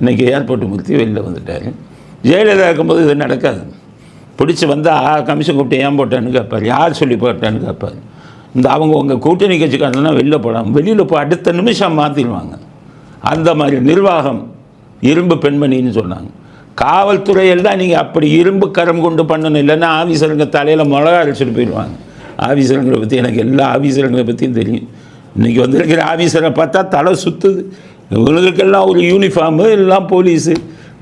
இன்றைக்கி ஏர்போர்ட் முற்றி வெளியில் வந்துட்டார். ஜெயலலிதா இருக்கும்போது இது நடக்காது. பிடிச்சி வந்தால் கமிஷன் கூப்பிட்டு ஏன் போட்டேன்னு கேட்பார் யார் சொல்லி போட்டேன்னு கேட்பார் இந்த அவங்க உங்கள் கூட்டணி கட்சிக்காரனா வெளில போடாமல் வெளியில் போய் அடுத்த நிமிஷம் மாற்றிடுவாங்க அந்த மாதிரி நிர்வாகம் இரும்பு பெண்மணின்னு சொன்னாங்க. காவல்துறையில் தான் நீங்கள் அப்படி இரும்பு கரம் கொண்டு பண்ணணும். இல்லைன்னா ஆஃபீஸருங்க தலையில் மிளகா அரைச்சிட்டு போயிடுவாங்க. ஆஃபீஸருங்களை பற்றி எனக்கு எல்லா ஆஃபீஸருங்களை பற்றியும் தெரியும். இன்றைக்கி வந்திருக்கிற ஆஃபீஸரை பார்த்தா தலை சுற்றுது இவங்களுக்கெல்லாம் ஒரு யூனிஃபார்மு எல்லாம் போலீஸு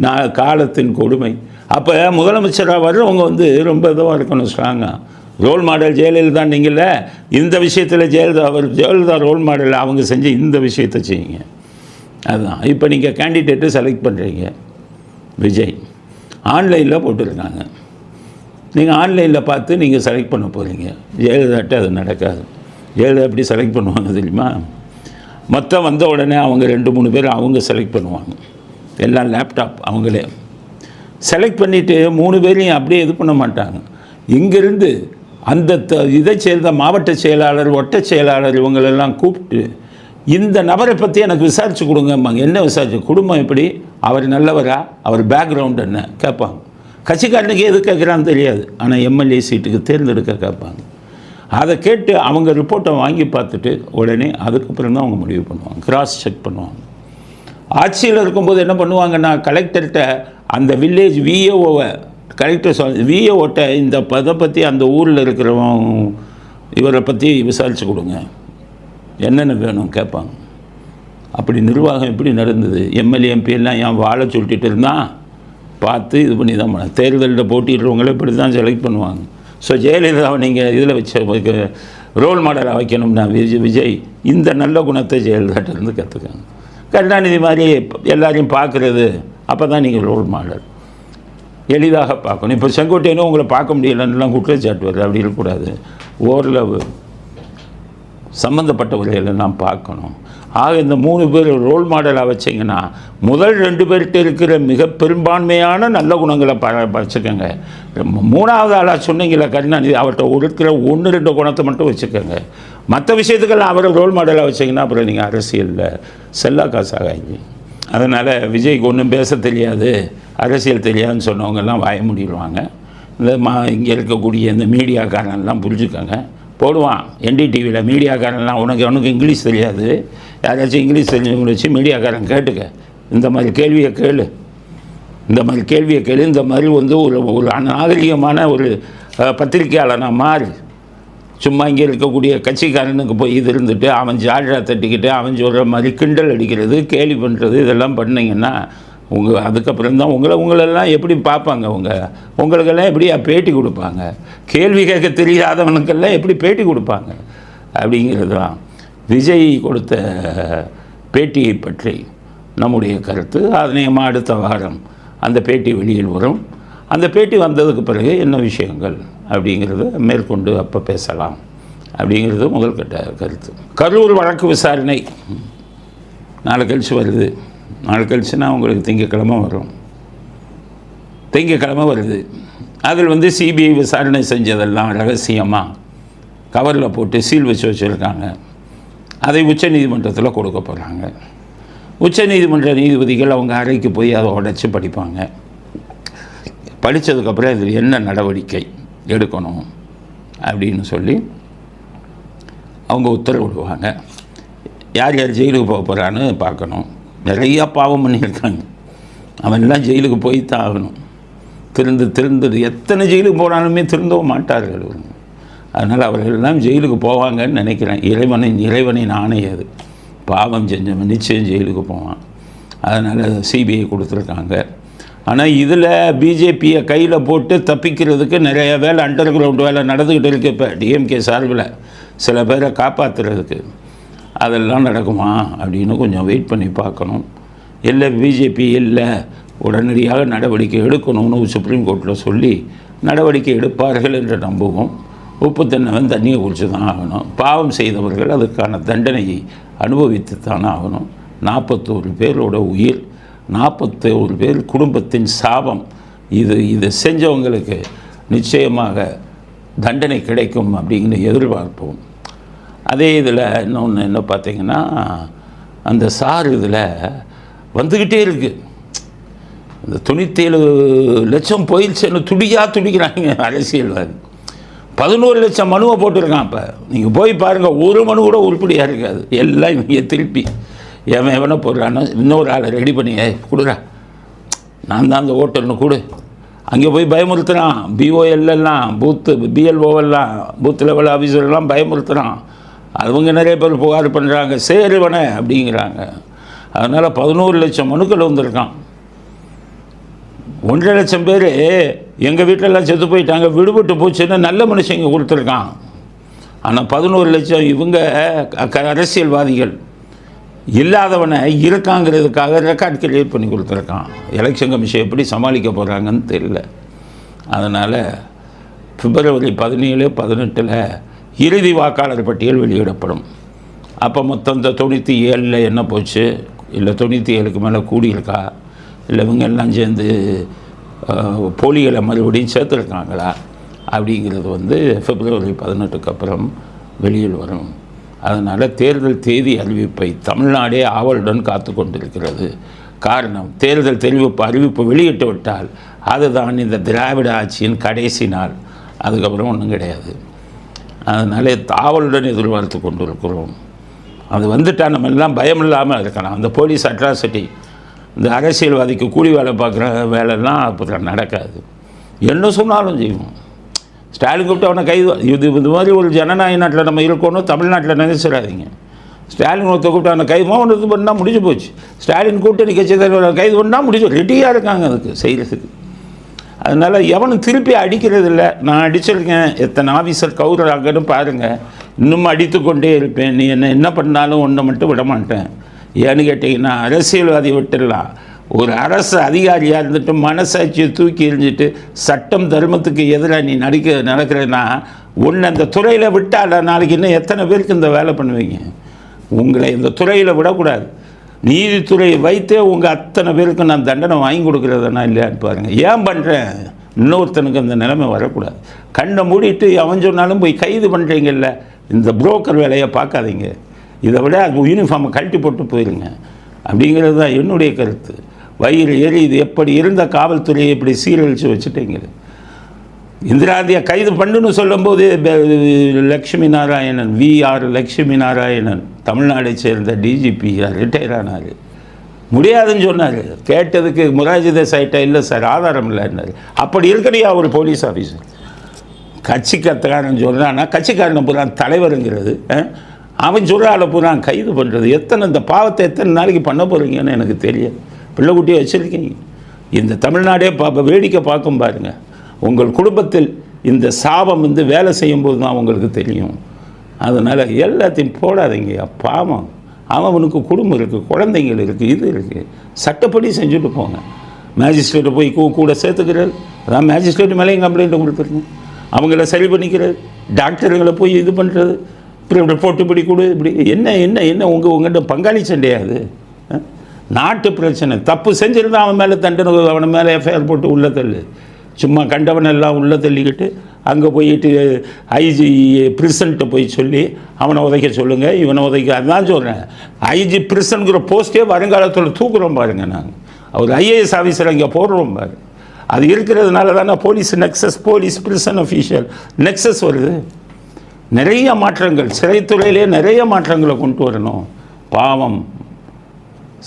நான் காலத்தின் கொடுமை. அப்போ முதலமைச்சராக வர்றவங்க வந்து ரொம்ப இதுவாக இருக்கணும் ஸ்ட்ராங்காக ரோல் மாடல் ஜெயலலிதா நீங்கள இந்த விஷயத்தில் ஜெயலலிதா அவர் ஜெயலலிதா ரோல் மாடல் அவங்க செஞ்ச இந்த விஷயத்தை செய்யுங்க. அதுதான் இப்போ நீங்கள் கேண்டிடேட்டு செலக்ட் பண்ணுறீங்க விஜய். ஆன்லைனில் போட்டிருக்காங்க. நீங்கள் ஆன்லைனில் பார்த்து நீங்கள் செலக்ட் பண்ண போகிறீங்க ஜெயலலிதாட்ட அது நடக்காது. ஜெயலலிதா எப்படி செலக்ட் பண்ணுவாங்க தெரியுமா? மற்ற வந்த உடனே அவங்க ரெண்டு மூணு பேர் அவங்க செலக்ட் பண்ணுவாங்க. எல்லாம் லேப்டாப் அவங்களே. செலக்ட் பண்ணிவிட்டு மூணு பேரையும் அப்படியே இது பண்ண மாட்டாங்க. இங்கேருந்து அந்த த- இதை சேர்ந்த மாவட்ட செயலாளர் ஒட்ட செயலாளர் இவங்களெல்லாம் கூப்பிட்டு இந்த நபரை பற்றி எனக்கு விசாரித்து கொடுங்கம்பாங்க என்ன விசாரிச்சு? குடும்பம் எப்படி? அவர் நல்லவரா? அவர் பேக்ரவுண்ட் என்ன? கேட்பாங்க. கட்சிக்காரனுக்கு எது கேட்குறான்னு தெரியாது. ஆனால் எம்எல்ஏ சீட்டுக்கு தேர்ந்தெடுக்க கேட்பாங்க. அதை கேட்டு அவங்க ரிப்போர்ட்டை வாங்கி பார்த்துட்டு உடனே அதுக்கப்புறம் தான் அவங்க முடிவு பண்ணுவாங்க. கிராஸ் செக் பண்ணுவாங்க. ஆட்சியில் இருக்கும்போது என்ன பண்ணுவாங்கன்னா கலெக்டர்கிட்ட அந்த வில்லேஜ் விஏஓவை கலெக்டர் சொல் விஏஓட்ட இந்த பதை பற்றி அந்த ஊரில் இருக்கிறவன் இவரை பற்றி விசாரித்து கொடுங்க. என்னென்ன வேணும் கேட்பாங்க. அப்படி நிர்வாகம் எப்படி நடந்தது? எம்எல்ஏ எம்பியெல்லாம் ஏன் வாழ சொல்லிட்டு இருந்தான்? பார்த்து இது பண்ணி தான் பண்ண தேர்தலில் போட்டிடுறவங்கள இப்படி தான் செலக்ட் பண்ணுவாங்க. ஸோ ஜெயலலிதாவை நீங்கள் இதில் வச்ச ரோல் மாடலாக வைக்கணும்னா விஜய் விஜய் இந்த நல்ல குணத்தை ஜெயலலிதாட்ட இருந்து கற்றுக்காங்க கருணாநிதி மாதிரி எல்லாரையும் பார்க்குறது அப்போ தான் நீங்கள் ரோல் மாடல் எளிதாக பார்க்கணும். இப்போ செங்கோட்டையனும் உங்களை பார்க்க முடியலன்னுலாம் குற்றச்சாட்டு வருது. அப்படி இருக்கக்கூடாது. ஓரளவு. சம்மந்தப்பட்டவர்களெல்லாம் பார்க்கணும். ஆக இந்த மூணு பேர் ரோல் மாடலாக வச்சிங்கன்னா முதல் ரெண்டு பேர்கிட்ட இருக்கிற மிக பெரும்பான்மையான நல்ல குணங்களை ப வச்சுக்கோங்க மூணாவது ஆளாக சொன்னீங்களே கருணாநிதி அவர்கிட்ட இருக்கிற ஒன்று ரெண்டு குணத்தை மட்டும் வச்சுக்கோங்க. மற்ற விஷயத்துக்கெல்லாம் அவரை ரோல் மாடலாக வச்சிங்கன்னா அப்புறம் நீங்கள் அரசியலில் செல்லா காசாகாங்க அதனால் விஜய்க்கு ஒன்றும் பேச தெரியாது அரசியல் தெரியாதுன்னு சொன்னவங்கெல்லாம் வாய முடிடுவாங்க. இந்த மா இங்கே இருக்கக்கூடிய இந்த மீடியாக்காரன்லாம் புரிஞ்சுக்கோங்க. போடுவான். என்டிடிவியில் மீடியாக்காரன்லாம் உனக்கு உனக்கு இங்கிலீஷ் தெரியாது. யாராச்சும் இங்கிலீஷ் தெரிஞ்சவங்களை வச்சு மீடியாக்காரன் கேட்டுக்க. இந்த மாதிரி கேள்வியை கேளு. இந்த மாதிரி கேள்வியை கேளு. இந்த மாதிரி வந்து ஒரு ஒரு நாகரிகமான ஒரு அஹ், பத்திரிக்கையாளனா மாறு. சும்மா இங்கே இருக்கக்கூடிய கட்சிக்காரனுக்கு போய் இது இருந்துட்டு அவன் ஜால்ரா தட்டிக்கிட்டு அவன் சொல்கிற மாதிரி கிண்டல் அடிக்கிறது கேலி பண்ணுறது இதெல்லாம் பண்ணிங்கன்னா உங்கள் அதுக்கப்புறம் தான் உங்களை உங்களெல்லாம் எப்படி பார்ப்பாங்க அவங்க? உங்களுக்கெல்லாம் எப்படி பேட்டி கொடுப்பாங்க? கேள்வி கேட்க தெரியாதவனுக்கெல்லாம் எப்படி பேட்டி கொடுப்பாங்க? அப்படிங்கிறது தான் விஜய் கொடுத்த பேட்டியை பற்றி நம்முடைய கருத்து. அநேகமாக அடுத்த வாரம் அந்த பேட்டி வெளியில் வரும். அந்த பேட்டி வந்ததுக்கு பிறகு என்ன விஷயங்கள் அப்படிங்கிறத மேற்கொண்டு அப்போ பேசலாம். அப்படிங்கிறது முதல்கட்ட கருத்து. கரூர் வழக்கு விசாரணை. நாளை கழிச்சு வருது. நாள் கழிச்சுன்னா உங்களுக்கு திங்கக்கிழமை வரும். திங்கக்கிழமை வருது. அதில் வந்து சிபிஐ விசாரணை செஞ்சதெல்லாம் ரகசியமாக கவரில் போட்டு சீல் வச்சு வச்சுருக்காங்க. அதை உச்ச நீதிமன்றத்தில் கொடுக்க போகிறாங்க உச்ச நீதிமன்ற நீதிபதிகள் அவங்க அறைக்கு போய் அதை உடச்சி படிப்பாங்க. படித்ததுக்கப்புறம் இதில் என்ன நடவடிக்கை எடுக்கணும் அப்படின்னு சொல்லி அவங்க உத்தரவிடுவாங்க. யார் யார் ஜெயிலுக்கு போக போகிறான்னு பார்க்கணும். நிறையா பாவம் பண்ணியிருக்காங்க. அவன்லாம் ஜெயிலுக்கு போய் தான் ஆகணும். திருந்து திருந்து எத்தனை ஜெயிலுக்கு போனாலுமே திருந்தவும் மாட்டார்கள் அதனால் அவர்கள் எல்லாம் ஜெயிலுக்கு போவாங்கன்னு நினைக்கிறேன். இறைவனின் இறைவனின் ஆணை அது. பாவம் செஞ்சவன் நிச்சயம் ஜெயிலுக்கு போவான். அதனால் சிபிஐ கொடுத்துருக்காங்க. ஆனால் இதில் பிஜேபியை கையில் போட்டு தப்பிக்கிறதுக்கு நிறைய வேலை அண்டர் கிரவுண்ட் வேலை நடந்துக்கிட்டு இருக்கு இப்போ. டிஎம்கே சார்பில் சில பேரை காப்பாற்றுறதுக்கு அதெல்லாம் நடக்குமா அப்படின்னு கொஞ்சம் வெயிட் பண்ணி பார்க்கணும். இல்லை பிஜேபி இல்லை. உடனடியாக நடவடிக்கை எடுக்கணும்னு சுப்ரீம் கோர்ட்டில் சொல்லி நடவடிக்கை எடுப்பார்கள் என்று நம்புவோம். உப்பு தண்ணவன் தண்ணியை குளிச்சு தான் ஆகணும். பாவம் செய்தவர்கள் அதுக்கான தண்டனையை அனுபவித்து தான் ஆகணும். நாற்பத்தோரு பேரோட உயிர் நாற்பத்தோரு பேர் குடும்பத்தின் சாபம். இது இது செஞ்சவங்களுக்கு நிச்சயமாக தண்டனை கிடைக்கும் அப்படின்னு எதிர்பார்ப்போம். அதே இதில் இன்னொன்று என்ன பார்த்தீங்கன்னா அந்த சார் இதில் வந்துக்கிட்டே இருக்குது இந்த தொண்ணூத்தேழு லட்சம் போயிடுச்சுன்னு துடியாக துடிக்கிறாங்க அரசியல்வாதி. பதினோரு லட்சம் மனுவை போட்டிருக்கான் இப்போ நீங்கள் போய் பாருங்கள் ஒரு மனு கூட உருப்படியாக இருக்காது. எல்லாம் இவங்க திருப்பி எவன் எவனை போடுறானோ இன்னொரு ஆளை ரெடி பண்ணி கொடுறா நான் தான் அந்த ஓட்டல்னு கொடு. அங்கே போய் பயமுறுத்துகிறான் பிஓஎல் பூத்து பிஎல்ஓவெல்லாம் பூத் லெவல் ஆஃபீஸர்லாம் பயமுறுத்துகிறான் அவங்க நிறைய பேர் புகார் பண்ணுறாங்க சேருவனே அப்படிங்கிறாங்க. அதனால் பதினோரு லட்சம் மனுக்கள் வந்திருக்கான். ஒன்றரை லட்சம் பேர் எங்கள் வீட்டிலலாம் செத்து போயிட்டாங்க விடுபட்டு போச்சுன்னு நல்ல மனுஷங்க கொடுத்துருக்கான். ஆனால் பதினோரு லட்சம் இவங்க க- அரசியல்வாதிகள். இல்லாதவனை இருக்காங்கிறதுக்காக ரெக்கார்ட் கிரியேட் பண்ணி கொடுத்துருக்கான். எலெக்ஷன் கமிஷன் எப்படி சமாளிக்க போகிறாங்கன்னு தெரியல. அதனால் பிப்ரவரி பதினேழு பதினெட்டில் இறுதி வாக்காளர் பட்டியல் வெளியிடப்படும். அப்போ மொத்தம் இந்த தொண்ணூற்றி ஏழில் என்ன போச்சு? இல்லை தொண்ணூற்றி ஏழுக்கு மேலே கூடியிருக்கா இல்லை இவங்க எல்லாம் சேர்ந்து போலிகளை மறுபடியும் சேர்த்துருக்காங்களா? அப்படிங்கிறது வந்து பிப்ரவரி பதினெட்டுக்கு அப்புறம் வெளியில் வரும். அதனால் தேர்தல் தேதி அறிவிப்பை தமிழ்நாடே ஆவலுடன் காத்து கொண்டிருக்கிறது. காரணம் தேர்தல் தெரிவிப்பு அறிவிப்பு வெளியிட்டு விட்டால் அதுதான் இந்த திராவிட ஆட்சியின் கடைசி நாள். அதுக்கப்புறம் ஒன்றும் கிடையாது. அதனாலே தாவலுடன் எதிர்பார்த்து கொண்டிருக்கிறோம். அது வந்துட்டால் நம்ம எல்லாம் பயம் இல்லாமல் இருக்கலாம். அந்த போலீஸ் அட்ராசிட்டி இந்த அரசியல்வாதிக்கு கூலி வேலை பார்க்குற வேலைலாம் அப்போ நடக்காது. என்ன சொன்னாலும் செய்வோம். ஸ்டாலின் கூப்பிட்டு அவனை கைது இது இது மாதிரி ஒரு ஜனநாயக நாட்டில் நம்ம இருக்கணும் தமிழ்நாட்டில் நினைச்சிடாதீங்க. ஸ்டாலின் ஒருத்த கூப்பிட்டு அவனை கைது ஒன்று இது பண்ணால் முடிஞ்சு போச்சு. ஸ்டாலின் கூட்டணி கட்சி தலைவர் கைது பண்ணால் முடிஞ்சு ரெடியாக இருக்காங்க அதுக்கு செய்கிறதுக்கு அதனால் எவனும் திருப்பி அடிக்கிறது இல்லை நான் அடிச்சிருக்கேன். எத்தனை ஆஃபீஸர் கவுறாங்கன்னு பாருங்கள் இன்னும் அடித்து கொண்டே இருப்பேன். நீ என்ன என்ன பண்ணாலும் ஒன்றை மட்டும் விட மாட்டேன். ஏன்னு கேட்டிங்கன்னா அரசியல்வாதி விட்டுடலாம். ஒரு அரசு அதிகாரியாக இருந்துட்டு மனசாட்சியை தூக்கி எறிஞ்சிட்டு சட்டம் தர்மத்துக்கு எதிராக நீ நடிக்க நடக்கிறேன்னா ஒன்று அந்த துறையில் விட்டால நாளைக்கு இன்னும் எத்தனை பேருக்கு இந்த வேலை பண்ணுவீங்க? உங்களை இந்த துறையில் விடக்கூடாது. நீதித்துறையை வைத்தே உங்கள் அத்தனை பேருக்கு நான் தண்டனை வாங்கி கொடுக்குறதுனா இல்லையான்னு பாருங்கள் ஏன் பண்ணுறேன் இன்னொருத்தனுக்கு அந்த நிலைமை வரக்கூடாது. கண்ணை மூடிட்டு அவன் சொன்னாலும் போய் கைது பண்ணுறீங்கல்ல இந்த புரோக்கர் வேலையை பார்க்காதீங்க. இதை விட அது யூனிஃபார்மை கழட்டி போட்டு போயிருங்க. அப்படிங்கிறது தான் என்னுடைய கருத்து. வயிறு ஏறி இது எப்படி இருந்த காவல்துறையை இப்படி சீரழித்து வச்சுட்டீங்க? இந்திராந்தியை கைது பண்ணுன்னு சொல்லும்போது லக்ஷ்மி நாராயணன் வி ஆர் லக்ஷ்மி நாராயணன் தமிழ்நாடை சேர்ந்த டிஜிபி ரிட்டையர் ஆனார். முடியாதுன்னு சொன்னார். கேட்டதுக்கு முராஜி தேசாயிட்ட இல்லை சார் ஆதாரம் இல்லைன்னாரு அப்படி இருக்கிறியா ஒரு போலீஸ் ஆஃபீஸர் கட்சிக்காரன் சொல்கிறான்னா கட்சிக்காரனை பூரா தலைவருங்கிறது அவன் சொல்கிறால பூரா கைது பண்ணுறது எத்தனை இந்த பாவத்தை எத்தனை நாளைக்கு பண்ண போகிறீங்கன்னு எனக்கு தெரியாது. பிள்ளைக்குட்டியை வச்சுருக்கீங்க. இந்த தமிழ்நாடே பா வேடிக்கை பார்க்கும் பாருங்க. உங்கள் குடும்பத்தில் இந்த சாபம் வந்து வேலை செய்யும்போது தான் உங்களுக்கு தெரியும். அதனால் எல்லாத்தையும் போடாதீங்க. பாவம். அவனுக்கு குடும்பம் இருக்குது குழந்தைங்கள் இருக்குது இது இருக்குது சட்டப்படி செஞ்சுட்டு போங்க. மேஜிஸ்ட்ரேட்டை போய் கூ கூட சேர்த்துக்கிறது அதான் மேஜிஸ்ட்ரேட் மேலேயும் கம்ப்ளைண்ட் கொடுத்துருங்க அவங்கள சரி பண்ணிக்கிறது டாக்டருங்களை போய் இது பண்ணுறது இப்படி இப்படி போட்டு இப்படி கொடு இப்படி. என்ன என்ன என்ன உங்கள் உங்கள்கிட்ட பங்காளி சண்டையாது நாட்டு பிரச்சனை. தப்பு செஞ்சிருந்தா அவன் மேலே தண்டனை அவன் மேலே எஃப்ஐஆர் போட்டு உள்ள தள்ளு. சும்மா கண்டவன் எல்லாம் உள்ள தள்ளிக்கிட்டு அங்கே போயிட்டு ஐஜி பிரிசன்ட்ட போய் சொல்லி அவனை உதைக்க சொல்லுங்கள் இவனை உதைக்க. அதான் சொல்கிறேன் ஐஜி பிரிசன்கிற போஸ்ட்டே வருங்காலத்தில் தூக்குறோம் பாருங்க நாங்கள் அவர் ஐஏஎஸ் ஆஃபீஸர் இங்கே போடுறோம் பாரு. அது இருக்கிறதுனால தானே police nexus police prison official nexus வருது. நிறைய மாற்றங்கள். சிறைத்துறையிலே நிறைய மாற்றங்களை கொண்டு வரணும். பாவம்.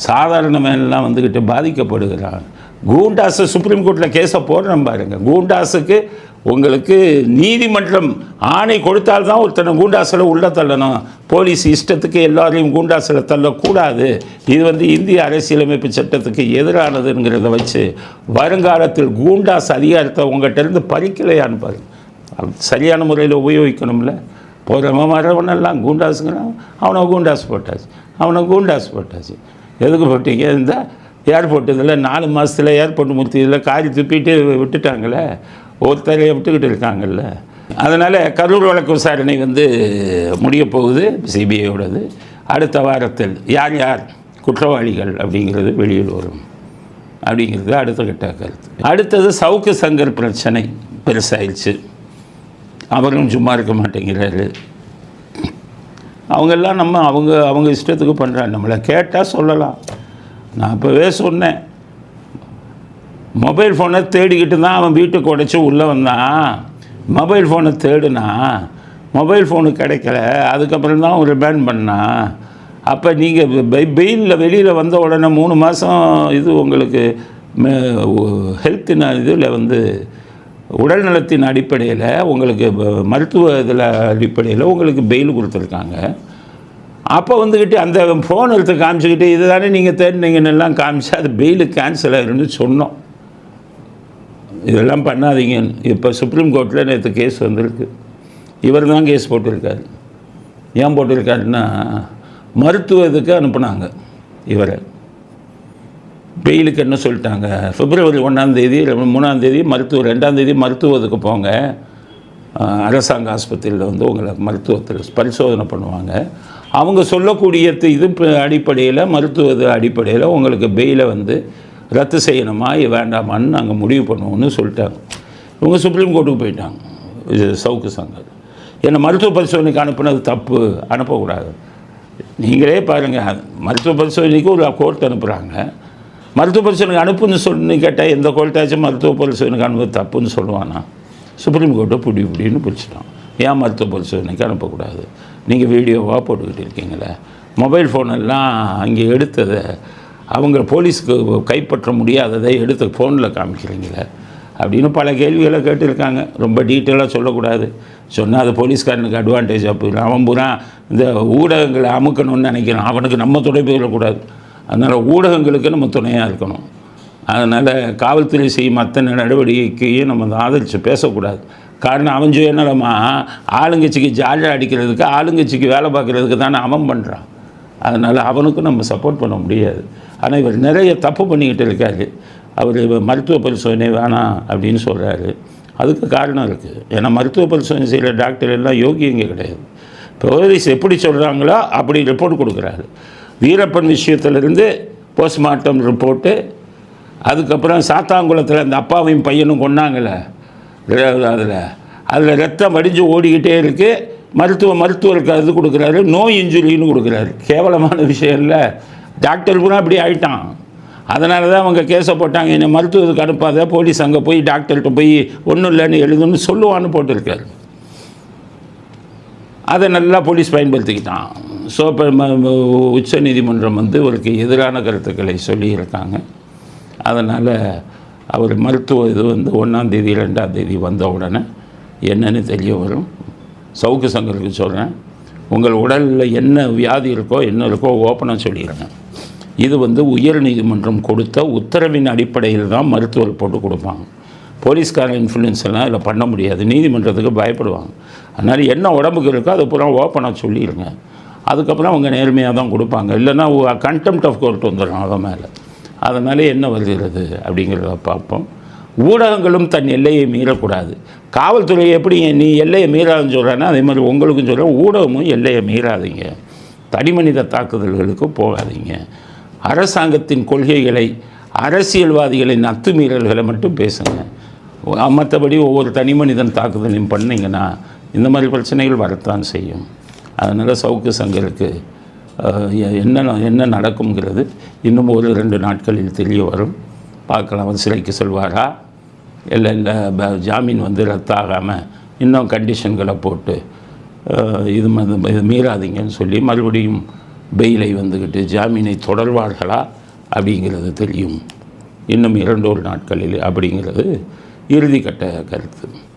சாதாரண மேலாம் வந்துக்கிட்டு பாதிக்கப்படுகிறான். கூண்டாஸு சுப்ரீம் கோர்ட்டில் கேஸை போடுறோம் பாருங்க. கூண்டாஸுக்கு உங்களுக்கு நீதிமன்றம் ஆணை கொடுத்தால்தான் ஒருத்தனை கூண்டாசில் உள்ளே தள்ளணும். போலீஸ் இஷ்டத்துக்கு எல்லாரையும் கூண்டாசில் தள்ளக்கூடாது. இது வந்து இந்திய அரசியலமைப்பு சட்டத்துக்கு எதிரானதுங்கிறத வச்சு வருங்காலத்தில் கூண்டாஸ் அதிகாரத்தை உங்கள்கிட்ட இருந்து பறிக்கலையான்னு பாருங்க. சரியான முறையில் உபயோகிக்கணும்ல. போகிறவன் வரவனெல்லாம் கூண்டாஸுங்கிறான். அவனை கூண்டாஸ் போட்டாச்சு. அவனை கூண்டாஸ் போட்டாச்சு. எதுக்கு போட்டீங்க? இருந்தால் ஏர்போர்ட் இதில் நாலு மாதத்தில் ஏர்போர்ட் மூர்த்தி இதில் காரி துப்பிட்டு விட்டுட்டாங்களே ஒருத்தரையை விட்டுக்கிட்டு இருக்காங்கல்ல. அதனால் கரூர் வழக்கு விசாரணை வந்து முடிய போகுது சிபிஐயோடது. அடுத்த வாரத்தில் யார் யார் குற்றவாளிகள் அப்படிங்கிறது வெளியில் வரும். அப்படிங்கிறது அடுத்த கட்ட கருத்து. அடுத்தது சவுக்கு சங்கர் பிரச்சனை பெருசாயிடுச்சு. அவரும் சும்மா இருக்க மாட்டேங்கிறாரு. அவங்கெல்லாம் நம்ம அவங்க அவங்க இஷ்டத்துக்கு பண்ணுறாங்க நம்மளை கேட்டால் சொல்லலாம். நான் இப்போவே சொன்னேன். மொபைல் ஃபோனை தேடிக்கிட்டு தான் அவன் வீட்டுக்கு உடைச்சி உள்ளே வந்தான். மொபைல் ஃபோனை தேடுனா மொபைல் ஃபோனு கிடைக்கல அதுக்கப்புறம் தான் ஒரு பேன் பண்ணான். அப்போ நீங்கள் பெயிலில் வெளியில் வந்த உடனே மூணு மாதம் இது உங்களுக்கு ஹெல்த்தின் இதில் வந்து உடல் நலத்தின் அடிப்படையில் உங்களுக்கு மருத்துவ இதில் அடிப்படையில் உங்களுக்கு பெயில் கொடுத்துருக்காங்க. அப்போ வந்துக்கிட்டு அந்த ஃபோன் எடுத்து காமிச்சிக்கிட்டு இது தானே நீங்கள் தேடினீங்கன்னு எல்லாம் காமிச்சு அது பெயிலு கேன்சல் ஆயிருன்னு சொன்னோம். இதெல்லாம் பண்ணாதீங்கன்னு இப்போ சுப்ரீம் கோர்ட்டில் நேற்று கேஸ் வந்திருக்கு. இவர் தான் கேஸ் போட்டிருக்காரு. ஏன் போட்டிருக்காருன்னா மருத்துவ இதுக்கு அனுப்புனாங்க இவரை. பெயிலுக்கு என்ன சொல்லிட்டாங்க? பிப்ரவரி ஒன்றாந்தேதி மூணாந்தேதி மருத்துவ ரெண்டாந்தேதி மருத்துவத்துக்கு போங்க. அரசாங்க ஆஸ்பத்திரியில் வந்து உங்களை மருத்துவத்தில் பரிசோதனை பண்ணுவாங்க. அவங்க சொல்லக்கூடிய இது அடிப்படையில் மருத்துவது அடிப்படையில் உங்களுக்கு பெயிலை வந்து ரத்து செய்யணுமா வேண்டாமான்னு நாங்கள் முடிவு பண்ணுவோம்னு சொல்லிட்டாங்க. இவங்க சுப்ரீம் கோர்ட்டுக்கு போயிட்டாங்க. இது சவுக்கு சங்கர். என்னை மருத்துவ பரிசோதனைக்கு அனுப்புனது தப்பு அனுப்பக்கூடாது. நீங்களே பாருங்கள் மருத்துவ பரிசோதனைக்கு ஒரு கோர்ட் அனுப்புகிறாங்க மருத்துவ பரிசோதனைக்கு அனுப்புன்னு சொல்லி கேட்டால் எந்த கோர்ட்டாச்சும் மருத்துவ பரிசோதனைக்கு அனுப்புறது தப்புன்னு சொல்லுவானா? சுப்ரீம் கோர்ட்டை பிடி பிடின்னு பிடிச்சிட்டான். ஏன் மருத்துவ பரிசோதனைக்கு அனுப்பக்கூடாது? நீங்கள் வீடியோவாக போட்டுக்கிட்டு இருக்கீங்களே மொபைல் ஃபோனெல்லாம் அங்கே எடுத்ததை அவங்க போலீஸ்க்கு கைப்பற்ற முடியாததை எடுத்து ஃபோனில் காமிக்கிறீங்களே? அப்படின்னு பல கேள்விகளை கேட்டிருக்காங்க. ரொம்ப டீட்டெயிலாக சொல்லக்கூடாது. சொன்னால் அது போலீஸ்காரனுக்கு அட்வான்டேஜாக போயிடும் அவன் பூரா இந்த ஊடகங்களை அமுக்கணும்னு நினைக்கிறான். அவனுக்கு நம்ம துணை போயிடக்கூடாது. அதனால் ஊடகங்களுக்கு நம்ம துணையாக இருக்கணும். அதனால் காவல்துறை செய்யும் அத்தனை நடவடிக்கையும் நம்ம அதை ஆதரித்து பேசக்கூடாது. காரணம் அவன் சுயநலமா ஆளுங்கட்சிக்கு ஜாலியாக அடிக்கிறதுக்கு ஆளுங்கட்சிக்கு வேலை பார்க்குறதுக்கு தானே அவன் பண்ணுறான் அதனால் அவனுக்கும் நம்ம சப்போர்ட் பண்ண முடியாது. ஆனால் இவர் நிறைய தப்பு பண்ணிக்கிட்டு இருக்காரு. அவர் மருத்துவ பரிசோதனை வேணாம் அப்படின்னு சொல்கிறாரு அதுக்கு காரணம் இருக்குது ஏன்னா மருத்துவ பரிசோதனை செய்கிற டாக்டர் எல்லாம் யோகியங்க கிடையாது. போலீஸ் எப்படி சொல்கிறாங்களோ அப்படி ரிப்போர்ட் கொடுக்குறாரு. வீரப்பன் விஷயத்துலேருந்து போஸ்ட்மார்ட்டம் ரிப்போர்ட்டு அதுக்கப்புறம் சாத்தாங்குளத்தில் அந்த அப்பாவையும் பையனும் கொண்டாங்களே அதில். அதில் ரத்தம் வடிஞ்சு ஓடிக்கிட்டே இருக்குது மருத்துவ மருத்துவருக்கு அது கொடுக்குறாரு. நோ இன்ஜுரின்னு கொடுக்குறாரு. கேவலமான விஷயம் இல்லை. டாக்டர் கூட அப்படி ஆயிட்டான். அதனால தான் அவங்க கேஸை போட்டாங்க. என்னை மருத்துவத்துக்கு அனுப்பாத போலீஸ் அங்கே போய் டாக்டர்கிட்ட போய் ஒன்றும் இல்லைன்னு எழுதுன்னு சொல்லுவான்னு போட்டிருக்காரு. அதை நல்லா போலீஸ் பயன்படுத்திக்கிட்டான். ஸோ இப்போ உச்ச நீதிமன்றம் வந்து அவருக்கு எதிரான கருத்துக்களை சொல்லியிருக்காங்க. அதனால் அவர் மருத்துவ இது வந்து ஒன்றாந்தேதி ரெண்டாந்தேதி வந்த உடனே என்னன்னு தெரிய வரும். சவுக்கு சங்கருக்கு சொல்கிறேன் உங்கள் உடலில் என்ன வியாதி இருக்கோ என்ன இருக்கோ ஓப்பனாக சொல்லிடுங்க இது வந்து உயர் நீதிமன்றம் கொடுத்த உத்தரவின் அடிப்படையில் தான் மருத்துவர் போட்டு கொடுப்பாங்க. போலீஸ்கார இன்ஃப்ளூயன்ஸ் எல்லாம் இதில் பண்ண முடியாது. நீதிமன்றத்துக்கு பயப்படுவாங்க. அதனால் என்ன உடம்புக்கு இருக்கோ அதை பூரா ஓப்பனாக சொல்லிடுங்க அதுக்கப்புறம் அவங்க நேர்மையாக தான் கொடுப்பாங்க. இல்லைன்னா கண்டெம்ட் ஆஃப் கோர்ட் வந்துடும் அவன் மேலே. அதனால் என்ன வருகிறது அப்படிங்கிறத பார்ப்போம். ஊடகங்களும் தன் எல்லையை மீறக்கூடாது. காவல்துறை எப்படி நீ எல்லையை மீறாதுன்னு சொல்கிறேன்னா அதே மாதிரி உங்களுக்கும் சொல்கிறேன் ஊடகமும் எல்லையை மீறாதீங்க. தனிமனித தாக்குதல்களுக்கு போகாதீங்க. அரசாங்கத்தின் கொள்கைகளை அரசியல்வாதிகளின் அத்துமீறல்களை மட்டும் பேசுங்க. மற்றபடி ஒவ்வொரு தனி மனிதன் தாக்குதலையும் பண்ணீங்கன்னா இந்த மாதிரி பிரச்சனைகள் வரத்தான் செய்யும். அதனால் சவுக்கு சங்கருக்கு என்ன ந- என்ன நடக்குங்கிறது இன்னும் ஒரு ரெண்டு நாட்களில் தெரிய வரும். பார்க்கலாம் அவர் சிறைக்கு செல்வாரா? இல்லை இல்லை ஜாமீன் வந்து ரத்தாகாமல் இன்னும் கண்டிஷன்களை போட்டு இது இது மீறாதீங்கன்னு சொல்லி மறுபடியும் பெயிலை வந்துக்கிட்டு ஜாமீனை தொடர்வார்களா அப்படிங்கிறது தெரியும். இன்னும் இரண்டொரு நாட்களில் அப்படிங்கிறது இறுதிக்கட்ட கருத்து.